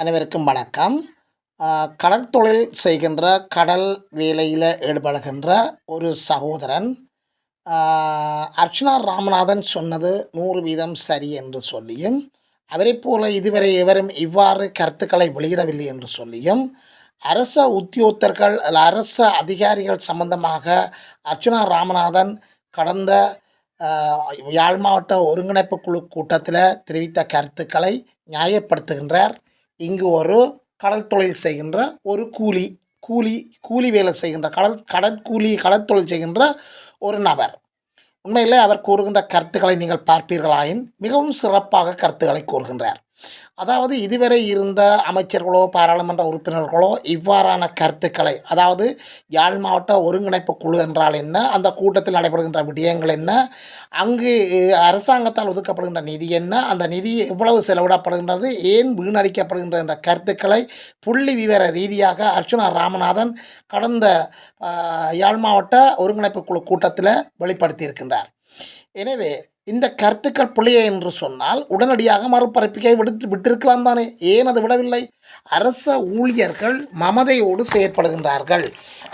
அனைவருக்கும் வணக்கம். கடற்தொழில் கடல் தொழில் செய்கின்ற கடல் வேலையில் ஈடுபடுகின்ற ஒரு சகோதரன் அர்ச்சனா ராமநாதன் சொன்னது நூறு வீதம் சரி என்று சொல்லியும் அவரைப் போல இதுவரை எவரும் இவ்வாறு கருத்துக்களை வெளியிடவில்லை என்று சொல்லியும் அரச உத்தியோகத்தர்கள் அல்ல அரச அதிகாரிகள் சம்பந்தமாக அர்ச்சனா ராமநாதன் கடந்த யாழ் மாவட்ட ஒருங்கிணைப்பு குழு கூட்டத்தில் தெரிவித்த கருத்துக்களை நியாயப்படுத்துகின்றார். இங்கு ஒரு கடல் தொழில் செய்கின்ற ஒரு கூலி கூலி கூலி வேலை செய்கின்ற கடல் கடற்கூலி கடற்தொழில் செய்கின்ற ஒரு நபர். உண்மையிலே அவர் கூறுகின்ற கருத்துக்களை நீங்கள் பார்ப்பீர்களாயின் மிகவும் சிறப்பாக கருத்துக்களை கூறுகின்றார். அதாவது இதுவரை இருந்த அமைச்சர்களோ பாராளுமன்ற உறுப்பினர்களோ இவ்வாறான கருத்துக்களை அதாவது யாழ் மாவட்ட ஒருங்கிணைப்பு குழு என்றால் என்ன அந்த கூட்டத்தில் நடைபெறுகின்ற விடயங்கள் என்ன அங்கு அரசாங்கத்தால் ஒதுக்கப்படுகின்ற நிதி என்ன அந்த நிதி எவ்வளவு செலவிடப்படுகின்றது ஏன் வீணடிக்கப்படுகின்ற என்ற கருத்துக்களை புள்ளி விவர ரீதியாக அர்ச்சுனா ராமநாதன் கடந்த யாழ் மாவட்ட ஒருங்கிணைப்பு குழு கூட்டத்தில் வெளிப்படுத்தியிருக்கின்றார். எனவே இந்த கருத்துக்கள் பிள்ளையே என்று சொன்னால் உடனடியாக மறுபரப்பிக்கை விடுத்து விட்டிருக்கலாம் தானே. ஏன் அது விடவில்லை? அரச ஊழியர்கள் மமதையோடு செயற்படுகின்றார்கள்.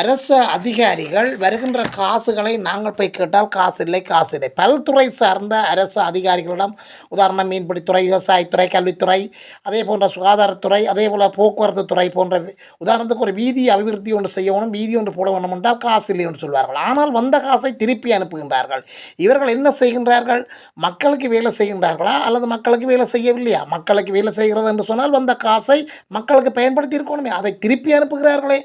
அரச அதிகாரிகள் வருகின்ற காசுகளை நாங்கள் போய் கேட்டால் காசு இல்லை காசு இல்லை. பல்துறை சார்ந்த அரசு அதிகாரிகளிடம் உதாரணம் மீன்பிடித்துறை விவசாயத்துறை கல்வித்துறை அதே போன்ற சுகாதாரத்துறை அதே போல் போக்குவரத்து துறை போன்ற உதாரணத்துக்கு ஒரு வீதி அபிவிருத்தி ஒன்று செய்யணும் வீதி ஒன்று போட வேண்டும் என்றால் காசு இல்லை என்று சொல்வார்கள். ஆனால் வந்த காசை திருப்பி அனுப்புகின்றார்கள். இவர்கள் என்ன செய்கின்றார்கள்? மக்களுக்கு வேலை செய்கின்றார்களா? அல்லது மக்களுக்கு வேலை செய்யவில்லையா? மக்களுக்கு வேலை செய்கிறது என்று சொன்னால் வந்த காசை மக்களுக்கு பயன்படுத்தி இருக்கணுமே அதை திருப்பி அனுப்புகிறார்களே.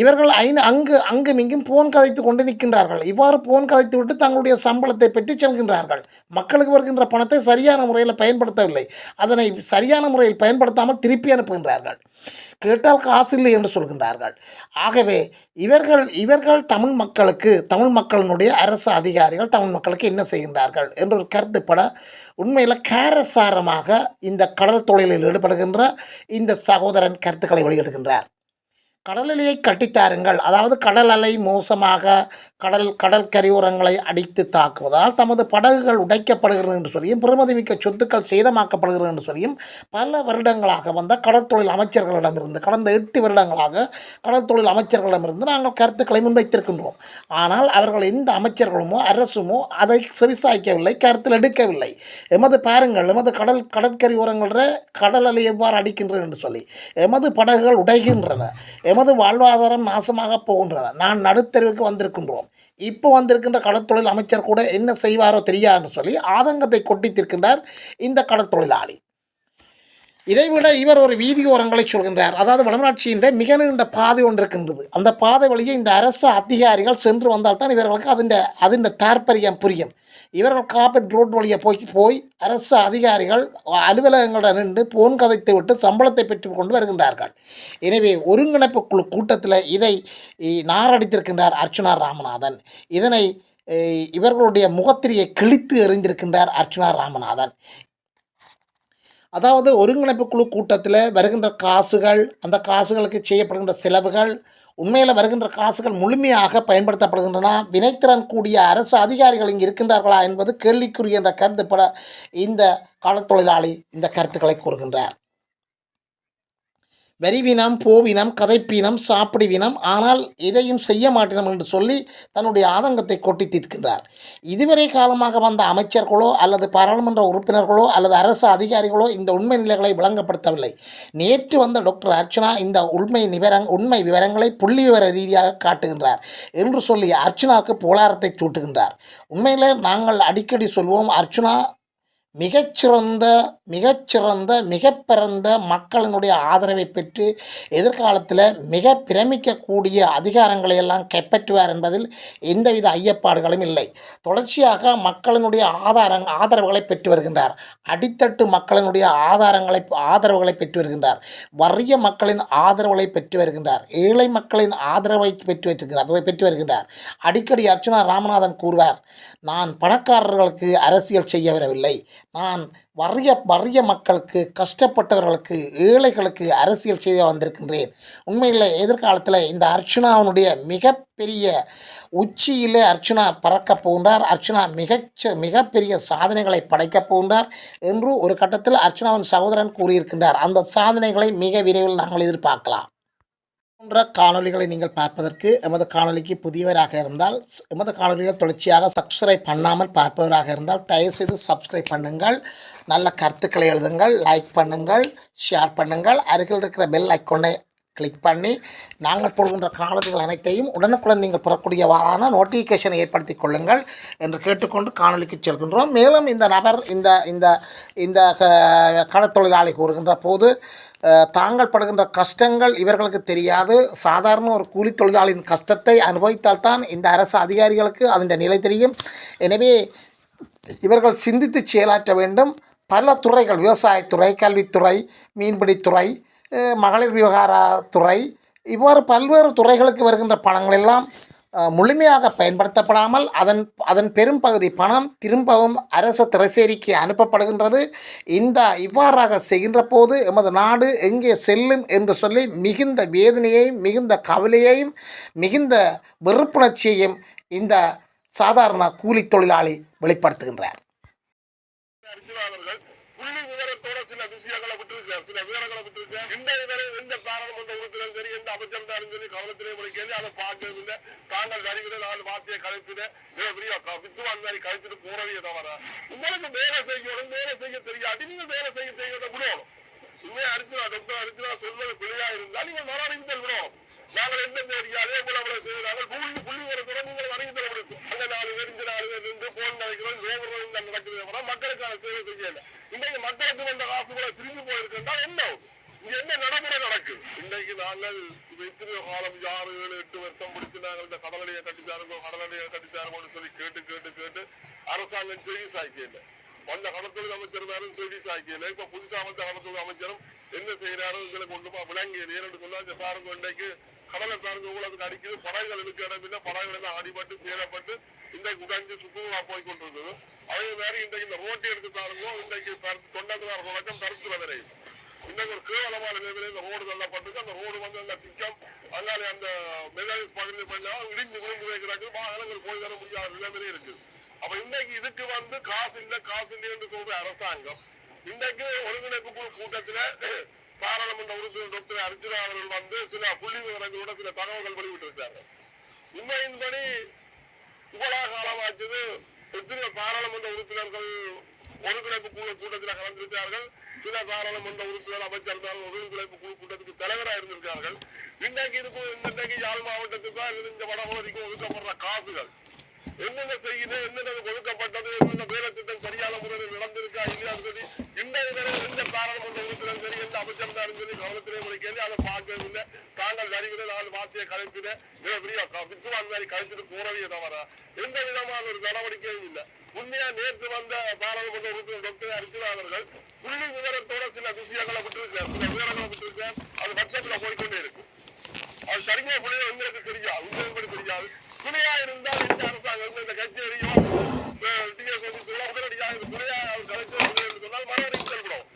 இவர்கள் ஐந்து அங்கு அங்கும் இங்கும் போன் கதைத்து கொண்டு நிற்கின்றார்கள். இவ்வாறு போன் கதைத்து விட்டு தங்களுடைய சம்பளத்தை பெற்று செல்கின்றார்கள். மக்களுக்கு வருகின்ற பணத்தை சரியான முறையில் பயன்படுத்தவில்லை. அதனை சரியான முறையில் பயன்படுத்தாமல் திருப்பி அனுப்புகின்றார்கள். கேட்டால் காசு இல்லை என்று சொல்கின்றார்கள். ஆகவே இவர்கள் இவர்கள் தமிழ் மக்களுக்கு தமிழ் மக்களினுடைய அரசு அதிகாரிகள் தமிழ் மக்களுக்கு என்ன செய்கின்றார்கள் என்ற ஒரு கருத்துப்பட உண்மையில் கேரசாரமாக இந்த கடல் தொழிலில் ஈடுபடுகின்ற இந்த சகோதரன் கருத்துக்களை வெளியிடுகின்றார். கடல் அலையை கட்டித்தாருங்கள். அதாவது கடல் அலை மோசமாக கடல் கடல் கரையோரங்களை அடித்து தாக்குவதால் தமது படகுகள் உடைக்கப்படுகிறது என்று சொல்லியும் பெருமதிமிக்க சொத்துக்கள் சேதமாக்கப்படுகிறது என்று சொல்லியும் பல வருடங்களாக வந்த கடற்தொழில் அமைச்சர்களிடமிருந்து கடந்த எட்டு வருடங்களாக கடற்தொழில் அமைச்சர்களிடமிருந்து நாங்கள் கருத்துக்களை முன்வைத்திருக்கின்றோம். ஆனால் அவர்கள் எந்த அமைச்சர்களுமோ அரசுமோ அதை செவிசாய்க்கவில்லை கருத்தில் எடுக்கவில்லை. எமது பாருங்கள் எமது கடல் கடற்கரையோரங்களில் கடல் அலை எவ்வாறு அடிக்கின்றன என்று சொல்லி எமது படகுகள் உடைகின்றன. எமது வாழ்வாதாரம் நாசமாக போகின்றன. நான் நடுத்தருவுக்கு வந்திருக்கின்றோம். இப்போ வந்திருக்கின்ற கடற்தொழில் அமைச்சர் கூட என்ன செய்வாரோ தெரியாதுன்னு சொல்லி ஆதங்கத்தை கொட்டித்திருக்கின்றார் இந்த கடற்தொழிலாளி. இதைவிட இவர் ஒரு வீதியோரங்களை சொல்கின்றார். அதாவது வடநாட்சியின் மிக நீண்ட பாதை ஒன்று இருக்கின்றது. அந்த பாதை வழியே இந்த அரசு அதிகாரிகள் சென்று வந்தால்தான் இவர்களுக்கு அதிண்ட அதிண்ட தாற்பரியம் புரியும். இவர்கள் காப்பீட் ரோட் வழியை போய் போய் அரசு அதிகாரிகள் அலுவலகங்களில் நின்று போன் கதைத்து விட்டு சம்பளத்தை பெற்றுக்கொண்டு வருகின்றார்கள். எனவே ஒருங்கிணைப்பு குழு கூட்டத்தில் இதை நாரடித்திருக்கின்றார் அர்ச்சுனா ராமநாதன். இதனை இவர்களுடைய முகத்திரியை கிழித்து எறிந்திருக்கின்றார் அர்ச்சுனா ராமநாதன். அதாவது ஒருங்கிணைப்பு குழு கூட்டத்தில் வருகின்ற காசுகள் அந்த காசுகளுக்கு செய்யப்படுகின்ற செலவுகள் உண்மையில் வருகின்ற காசுகள் முழுமையாக பயன்படுத்தப்படுகின்றன. வினைத்திறன் கூடிய அரசு அதிகாரிகள் இங்கு இருக்கின்றார்களா என்பது கேள்விக்குரிய என்ற கருத்துப்பட இந்த காலத்தொழிலாளி இந்த கருத்துக்களை கூறுகின்றார். வரிவினம் போவினம் கதைப்பீனம் சாப்பிடுவினம் ஆனால் எதையும் செய்ய மாட்டினம் என்று சொல்லி தன்னுடைய ஆதங்கத்தை கொட்டி தீர்க்கின்றார். இதுவரை காலமாக வந்த அமைச்சர்களோ அல்லது பாராளுமன்ற உறுப்பினர்களோ அல்லது அரசு அதிகாரிகளோ இந்த உண்மை நிலைகளை விளங்கப்படுத்தவில்லை. நேற்று வந்த டாக்டர் அர்ச்சனா இந்த உண்மை நிவரங் உண்மை விவரங்களை புள்ளி விவர ரீதியாக காட்டுகின்றார் என்று சொல்லி அர்ச்சனாவுக்கு போலாரத்தை சூட்டுகின்றார். உண்மையில் நாங்கள் அடிக்கடி சொல்வோம் அர்ச்சனா மிகச்சிறந்த மிகச்சிறந்த மிகப்பிறந்த மக்களினுடைய ஆதரவை பெற்று எதிர்காலத்தில் மிக பிரமிக்கக்கூடிய அதிகாரங்களை எல்லாம் கைப்பற்றுவார் என்பதில் எந்தவித ஐயப்பாடுகளும் இல்லை. தொடர்ச்சியாக மக்களினுடைய ஆதாரங் ஆதரவுகளை பெற்று வருகின்றார். அடித்தட்டு மக்களினுடைய ஆதாரங்களை ஆதரவுகளை பெற்று வருகின்றார். வறிய மக்களின் ஆதரவுகளை பெற்று வருகின்றார். ஏழை மக்களின் ஆதரவை பெற்று வருகின்றார் பெற்று வருகின்றார். அடிக்கடி அர்ச்சனா ராமநாதன் கூறுவார் நான் பணக்காரர்களுக்கு அரசியல் செய்ய வரவில்லை. நான் வறிய வறிய மக்களுக்கு கஷ்டப்பட்டவர்களுக்கு ஏழைகளுக்கு அரசியல் செய்ய வந்திருக்கின்றேன். உண்மையில் எதிர்காலத்தில் இந்த அர்ச்சுனாவினுடைய மிகப்பெரிய உச்சியிலே அர்ச்சுனா பறக்கப் போகின்றார். அர்ச்சுனா மிகச்ச மிகப்பெரிய சாதனைகளை படைக்கப் போகின்றார் என்று ஒரு கட்டத்தில் அர்ச்சுனாவின் சகோதரன் கூறியிருக்கின்றார். அந்த சாதனைகளை மிக விரைவில் நாங்கள் எதிர்பார்க்கலாம். போன்ற காணொளிகளை நீங்கள் பார்ப்பதற்கு எமது காணொளிக்கு புதியவராக இருந்தால் எமது காணொளிகள் தொடர்ச்சியாக சப்ஸ்கிரைப் பண்ணாமல் பார்ப்பவராக இருந்தால் தயவுசெய்து சப்ஸ்கிரைப் பண்ணுங்கள். நல்ல கருத்துக்களை எழுதுங்கள் லைக் பண்ணுங்கள் ஷேர் பண்ணுங்கள். அருகில் இருக்கிற பெல் ஐக்கோனை கிளிக் பண்ணி நாங்கள் போடுகின்ற காணொலிகள் அனைத்தையும் உடனுக்குடன் நீங்கள் பெறக்கூடியவாறான நோட்டிஃபிகேஷனை ஏற்படுத்தி கொள்ளுங்கள் என்று கேட்டுக்கொண்டு காணொலிக்கு செல்கின்றோம். மேலும் இந்த நபர் இந்த இந்த இந்த க- கடற்தொழிலாளி கூறுகின்ற போது தாங்கள் படுகின்ற கஷ்டங்கள் இவர்களுக்கு தெரியாது. சாதாரண ஒரு கூலி தொழிலாளியின் கஷ்டத்தை அனுபவித்தால்தான் இந்த அரசு அதிகாரிகளுக்கு அதன் நிலை தெரியும். எனவே இவர்கள் சிந்தித்து செயலாற்ற வேண்டும். பல துறைகள் விவசாயத்துறை கல்வித்துறை மீன்பிடித்துறை மகளிர் விவகாரத்துறை இவ்வாறு பல்வேறு துறைகளுக்கு வருகின்ற பணங்கள் எல்லாம் முழுமையாக பயன்படுத்தப்படாமல் அதன் அதன் பெரும்பகுதி பணம் திரும்பவும் அரசு திரைசேரிக்கு அனுப்பப்படுகின்றது. இந்த இவ்வாறாக செய்கின்ற போது எமது நாடு எங்கே செல்லும் என்று சொல்லி மிகுந்த வேதனையையும் மிகுந்த கவலையையும் மிகுந்த வெறுப்புணர்ச்சியையும் இந்த சாதாரண கூலி தொழிலாளி வெளிப்படுத்துகின்றார் அறிஞராளர்கள் புள்ளி விவரத்தோட சில விஷயங்களை விட்டுருக்கார் சில விவரங்களை விட்டுருக்கார் இந்த வரை எந்த பாராளுமன்ற உறுப்பினர் சரி எந்த அமைச்சர் சரி கவனத்திலே கேள்வி அதை பார்க்கவில்லை தாங்கள் அறிவிட நாலு வார்த்தையை கலைப்பிட பெரிய க- வித்துவான் மாதிரி கலைச்சிட்டு போறதே தவிர உங்களுக்கு வேலை செய்யணும் வேலை செய்ய தெரியாது நீங்க வேலை செய்ய செய்யறத விடணும் உண்மையா அரிச்சுனா டாக்டர் அரிச்சுனா சொல்வது பிழையா இருந்தால் நீங்கள் மறுபடியும் விடணும் நாங்கள் எந்த போல அவளை செய்யறாங்க புள்ளி புள்ளி வரத்தோட நீங்கள் அறிவித்தல் முடியும். அந்த நாலு பேர் இந்த நாலு பேர் இருந்து போன் நினைக்கிறோம் ரோபரும் தான் நடக்குது. தவிர மக்களுக்கான சேவை செய்யல. இன்னைக்கு மக்களுக்கு வந்த காசு கூட திரும்பி போயிருக்குன்னா என்ன இங்க என்ன நடைமுறை நடக்குது? இன்னைக்கு நாங்கள் எத்தனையோ காலம் ஆறு ஏழு எட்டு வருஷம் முடிச்சு நாங்கள் இந்த கடலடியை கட்டித்தாருங்கோ கடலடியை கட்டித்தாருங்கோன்னு சொல்லி கேட்டு கேட்டு கேட்டு அரசாங்கம் செய்தி சாய்க்கல. வந்த கடத்தொழில் அமைச்சர் வேறும் செய்தி சாய்க்கல. இப்ப புதுசா வந்த கடத்தொழில் அமைச்சரும் என்ன செய்யறாரோ எங்களுக்கு ஒண்ணுமா விளங்கி நேரண்டு சொன்னா இந்த பாருங்க இன்னைக்கு கடலை சார்ந்த ஊழலுக்கு அடிக்குது படகுகள் எடுக்க இடம் இல்லை படகுகள் எல்லாம் அடிபட்டு சேரப்பட்டு இன்றைக்கு உடஞ்சி சுற்றுலா போய் கொண்டிருந்தது அதே மாதிரி இன்றைக்கு இந்த ரோட்டை எடுத்து பாருங்க இன்றைக்கு தொண்டத்துக்கார வழக்கம் தருத்துல வரை இன்னைக்கு ஒரு கேவலமான நிலையில இந்த ரோடு தள்ளப்பட்டிருக்கு. அந்த ரோடு வந்து அந்த திக்கம் அதனால அந்த மெகானிஸ் பகுதியில் பண்ணா இடிஞ்சு விழுந்து வைக்கிறாங்க வாகனங்கள் போய் தர முடியாத நிலைமையிலே இருக்கு. அப்ப இன்னைக்கு இதுக்கு வந்து காசு இல்லை காசு இல்லை என்று சொல்ற அரசாங்கம் இன்றைக்கு ஒருங்கிணைப்பு குழு கூட்டத்துல பாராளுமன்ற உறுப்பினர் டாக்டர் அர்ஜுனா அவர்கள் வந்து சில புள்ளி விவரங்களோட சில தகவல்கள் வெளியிட்டிருக்காங்க உண்மையின்படி இவ்வளவு காலமாச்சது எத்தனை பாராளுமன்ற உறுப்பினர்கள் ஒருங்கிணைப்பு குழு கூட்டத்தில் கலந்திருக்கிறார்கள். சில பாராளுமன்ற உறுப்பினர் அமைச்சர்கள் ஒருங்கிணைப்பு குழு கூட்டத்துக்கு தலைவராக இருந்திருக்கிறார்கள். இன்றைக்கு இதுக்கு இன்றைக்கு யாழ் மாவட்டத்துக்கு இந்த வடபகுதிக்கு ஒதுக்கப்படுற காசுகள் என்னென்ன செய்யுது? என்னென்ன ஒதுக்கப்பட்டது என்னென்ன வேலை திட்டம் சரியான முறையில் நடந்திருக்கா? இல்லையான்னு சொல்லி இந்த நிலையில் எந்த பாராளுமன்ற உறுப்பினர் சரி? எந்த அமைச்சர் தான் சரி? கவனத்திலே ஒரு கேள்வி அதை பார்க்கவில்லை தாங்கள் அறிவிட நாலு வார்த்தையை கலைப்பிட வித்துவான் மாதிரி கலைச்சிட்டு போறவே தவிர எந்த விதமான ஒரு நடவடிக்கையும் இல்லை. உண்மையா நேற்று வந்த பாராளுமன்ற உறுப்பினர் டாக்டர் அர்ஜுனா அவர்கள் புள்ளி விவரத்தோட சில விஷயங்களை விட்டுருக்கார் சில விவரங்களை விட்டுருக்கார் அது பட்சத்துல போய்கொண்டே இருக்கு அது சரிங்க புள்ளியா எங்களுக்கு தெரியாது. உங்களுக்கு தெரியாது? துணையா இருந்தால் இந்த அரசாங்கம் இந்த கச்சேரியும் டிஎஸ் சொல்ல உடனடியாக இது துணையா அவர் கலைச்சர் என்று சொன்னால் மன மறுபடியும் செல்கிறோம்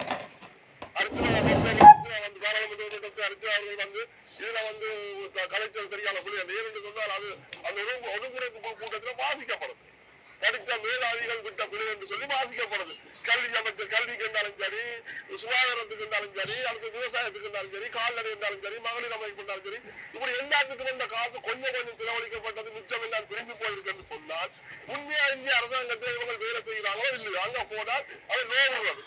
அர்ச்சனா வந்து அர்ச்சனா வந்து பாராளுமன்ற உறுப்பினர் அர்ச்சனா அவர்கள் வந்து இதுல வந்து க- கலைச்சல் சரியான புள்ளி அந்த ஏனென்று சொன்னால் அது அந்த ஒழுங்கு ஒழுங்குமுறைப்பு கூட்டத்தில் வாசிக்கப்படுது படித்த மேலாதிகள் விட்ட பிள்ளை என்று சொல்லி வாசிக்கப்படுது. கல்வி அமைச்சர் கல்விக்கு இருந்தாலும் சரி சுகாதாரத்துக்கு இருந்தாலும் சரி அடுத்து விவசாயத்துக்கு இருந்தாலும் சரி கால்நடை இருந்தாலும் சரி மகளிர் அமைப்பு இருந்தாலும் சரி இப்படி எல்லாத்துக்கும் வந்த காசு கொஞ்சம் கொஞ்சம் செலவழிக்கப்பட்டது மிச்சம் எல்லாம் திரும்பி போயிருக்கு என்று சொன்னால் உண்மையா இந்திய அரசாங்கத்தை இவங்க வேலை செய்கிறாங்களோ இல்லையோ அங்க போனால் அது நோவுறது.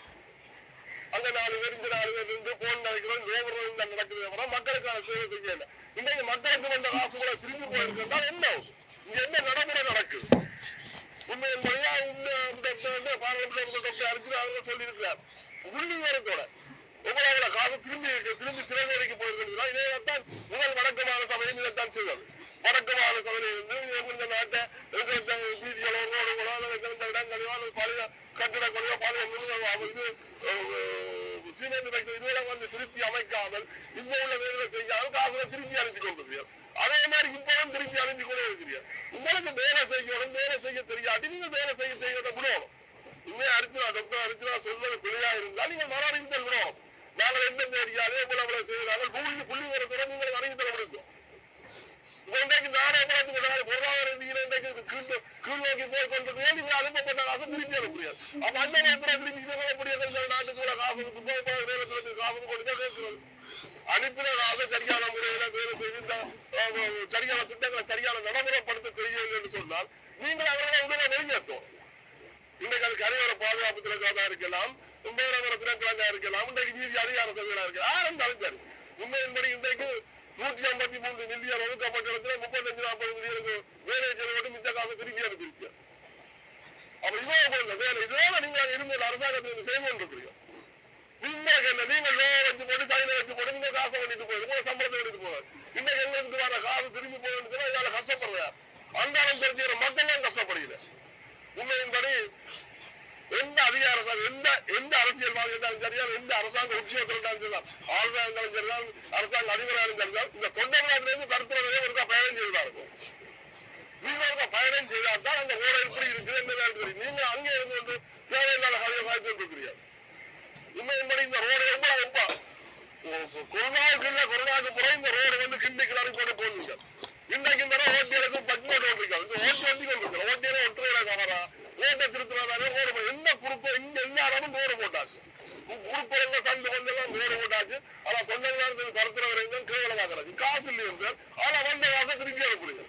அங்க நாலு பேர் இந்த நாலு பேர் இருந்து போன் நினைக்கிறோம் நோவுறது நடக்குது அப்புறம் மக்களுக்கான சேவை செய்யல. இன்னைக்கு மக்களுக்கு வந்த காசு கூட திரும்பி போயிருக்கிறதா என்ன? இங்க என்ன நடைமுறை நடக்குது? உண்மை என்பதையா சொல்லியிருக்கிறார். புள்ளி உங்களோட காசு திரும்பி திரும்பி சிறைவேலைக்கு இதைத்தான் முதல் வடக்கமான சபையும் இதைத்தான் செய்வது வடக்கமான சபையில் இருந்து இந்த நாட்டை வீதிகளோ ரோடுகளோ அல்லது அல்லது இது சீமெண்ட் ஃபேக்டரி வந்து திருப்பி அமைக்காமல் இந்த உள்ள வேலை செய்யாமல் காசுகளை திருப்பி அனுப்பி கொண்டிருக்கிறார். உங்களும் திருப்பி அழிஞ்சு கூட இருக்கிறீர்கள் உங்களுக்கு வேலை செய்யணும் வேலை செய்ய தெரியாது. நீங்க வேலை செய்ய செய்யறத விடணும் உண்மையா அரிச்சுனா டாக்டர் அரிச்சுனா சொல்வது பிள்ளையா இருந்தா நீங்க மறு அறிவு தருகிறோம். நாங்கள் எந்தெந்த ஏரியாலே இவ்வளவு இவ்வளவு செய்கிறார்கள். புள்ளி புள்ளி வரத்துடன் நீங்கள் அறிவு தர முடியும் இன்றைக்கு நானே பார்த்து பொருளாதார ரீதியில் இன்றைக்கு கீழ் நோக்கி போய் கொண்டிருக்கிறேன். நீங்க அனுப்பப்பட்ட அதை திருப்பி அனுப்ப முடியாது? அப்ப அந்த நேரத்தில் திருப்பி சொல்ல முடியாது நாட்டுக்குள்ள காசு போய் போய் நேரத்தில் காசு கொடுத்தா கேட்கிறது. அனுப்பின சரியான முறையில வேலை செய்து இந்த சரியான திட்டங்களை சரியான நடைமுறைப்படுத்த தெரியவில்லை என்று சொன்னால் நீங்கள் அவர்களை உடனே வெளியேற்றும் இன்றைக்கு அது கரையோர பாதுகாப்பு திறக்காதா இருக்கலாம் உண்மையான திறக்கலாங்க இருக்கலாம் இன்றைக்கு மீதி அதிகார சபையாக இருக்கு யாரும் இருந்தாலும் சரி. உண்மையின்படி இன்றைக்கு நூற்றி ஐம்பத்தி மூன்று மில்லியன் ஒதுக்கப்பட்ட இடத்துல முப்பத்தஞ்சு நாற்பது மில்லியனுக்கு வேலை செலவிட்டு மிச்ச காசு திருப்பி அனுப்பியிருக்கு அப்ப இவ்வளவு போல வேலை இதோட நீங்க இருந்து அரசாங்கத்தில் செய்து கொண்டிருக்கிறீங்க இன்னைக்கு என்ன நீங்க வேலை வச்சு போட்டு சைனை வச்சு போட்டு நீங்க காசை பண்ணிட்டு போகுது உங்க சம்பளத்தை எடுத்து போகுது இன்னைக்கு எங்களுக்கு வர காசு திரும்பி போகணும்னு சொன்னா இதால கஷ்டப்படுற. அன்றாடம் தெரிஞ்சுக்கிற மக்கள் தான் கஷ்டப்படுகிற. உண்மையின்படி எந்த அதிகார எந்த எந்த அரசியல்வாதி இருந்தாலும் சரியா எந்த அரசாங்க உத்தியோகத்தில் இருந்தாலும் சரிதான் ஆளுநர் இருந்தாலும் சரிதான் அரசாங்க அதிபராக இருந்தாலும் இந்த தொண்டர்நாட்டிலிருந்து கருத்துறதே ஒருக்கா பயணம் செய்தா இருக்கும் நீங்க ஒருக்கா பயணம் செய்தால் தான் அந்த ஓட எப்படி இருக்குது என்ன தெரியும் நீங்க அங்கே இருந்து வந்து தேவையில்லாத கதையை வாய்ப்பு இருக்கிறீங்க உண்மையின்படி இந்த ரோடு ரொம்ப ரொம்ப கொரோனாவுக்கு இல்ல கொரோனாவுக்கு பிறகு இந்த ரோடு வந்து கிண்டி கிளறி போட்டு போகுதுங்க. இன்னைக்கு இந்த ஓட்டியலுக்கு பட்ஜெட் ஓட்டிருக்காங்க இந்த ஓட்டி வந்து கொண்டிருக்கோம் ஓட்டியில ஒட்டுறா கவரா ஓட்டை திருத்துறாரு ரோடு எந்த குறுப்பு எங்க எல்லா இடமும் ரோடு போட்டாச்சு குறுப்புறங்க சந்து வந்தெல்லாம் ரோடு போட்டாச்சு ஆனா கொஞ்ச நேரத்துக்கு கருத்துற வரைக்கும் கேவலமாக்குறாங்க காசு இல்லையா சார் ஆனா வந்த காசை திருப்பி அனுப்புறீங்க.